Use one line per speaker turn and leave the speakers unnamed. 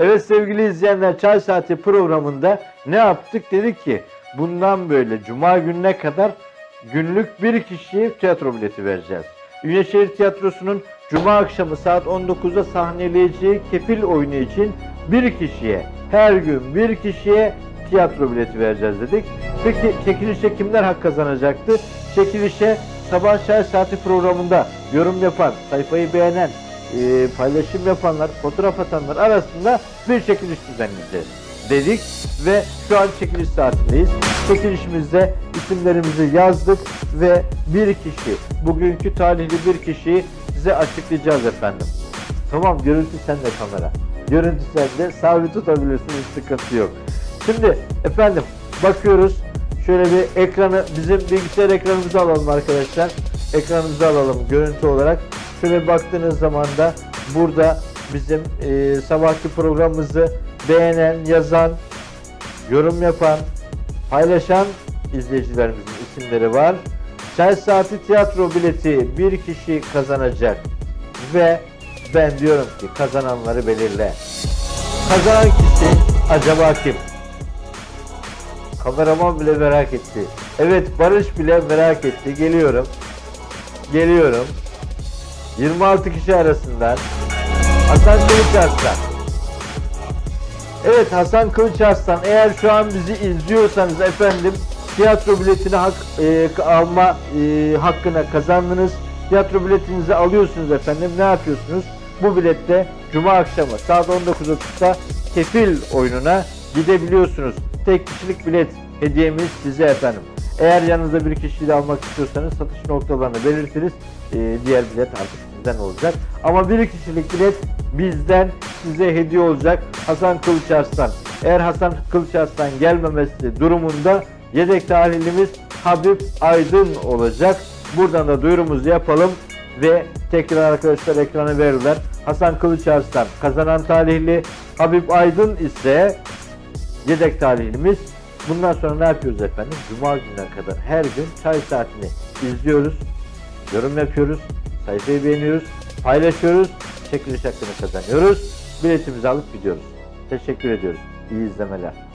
Evet sevgili izleyenler Çay Saati programında ne yaptık? Dedik ki bundan böyle Cuma gününe kadar günlük bir kişiye tiyatro bileti vereceğiz. Ünyeşehir Tiyatrosu'nun Cuma akşamı saat 19'da sahneleyeceği kefil oyunu için bir kişiye, her gün bir kişiye tiyatro bileti vereceğiz dedik. Peki çekilişe kimler hak kazanacaktı? Çekilişe Sabah Çay Saati programında yorum yapan, sayfayı beğenen, e, paylaşım yapanlar, fotoğraf atanlar arasında bir çekiliş düzenleyeceğiz dedik ve şu an çekiliş saatindeyiz. Çekilişimizde isimlerimizi yazdık ve bir kişi, bugünkü talihli bir kişiyi size açıklayacağız efendim. Tamam görüntü sende kamera. Görüntü sende sabit tutabilirsin hiç sıkıntı yok. Şimdi efendim bakıyoruz. Şöyle bir ekranı bizim bilgisayar ekranımızı alalım arkadaşlar. Ekranımızı alalım görüntü olarak. Şöyle baktığınız zaman da burada bizim e, sabahki programımızı beğenen, yazan, yorum yapan, paylaşan izleyicilerimizin isimleri var. Çay Saati tiyatro bileti bir kişi kazanacak ve ben diyorum ki kazananları belirle. Kazanan kişi acaba kim? Kameraman bile merak etti. Evet Barış bile merak etti. Geliyorum. Geliyorum. 26 kişi arasından Hasan Kılıç Arslan. Evet Hasan Kılıç Arslan eğer şu an bizi izliyorsanız efendim tiyatro biletini hak, e, alma e, hakkına kazandınız. Tiyatro biletinizi alıyorsunuz efendim. Ne yapıyorsunuz? Bu bilette Cuma akşamı saat 19.30'da kefil oyununa gidebiliyorsunuz. Tek kişilik bilet hediyemiz size efendim. Eğer yanınızda bir kişiyle almak istiyorsanız satış noktalarını belirtiriz. Ee, diğer bilet artık sizden olacak. Ama bir kişilik bilet bizden size hediye olacak. Hasan Kılıç Arslan. Eğer Hasan Kılıç Arslan gelmemesi durumunda yedek tahlilimiz Habib Aydın olacak. Buradan da duyurumuzu yapalım ve tekrar arkadaşlar ekranı verirler. Hasan Kılıç Arslan kazanan talihli Habib Aydın ise yedek talihlimiz. Bundan sonra ne yapıyoruz efendim? Cuma gününe kadar her gün çay saatini izliyoruz, yorum yapıyoruz, sayfayı beğeniyoruz, paylaşıyoruz, çekiliş hakkını kazanıyoruz. Biletimizi alıp gidiyoruz. Teşekkür ediyoruz. İyi izlemeler.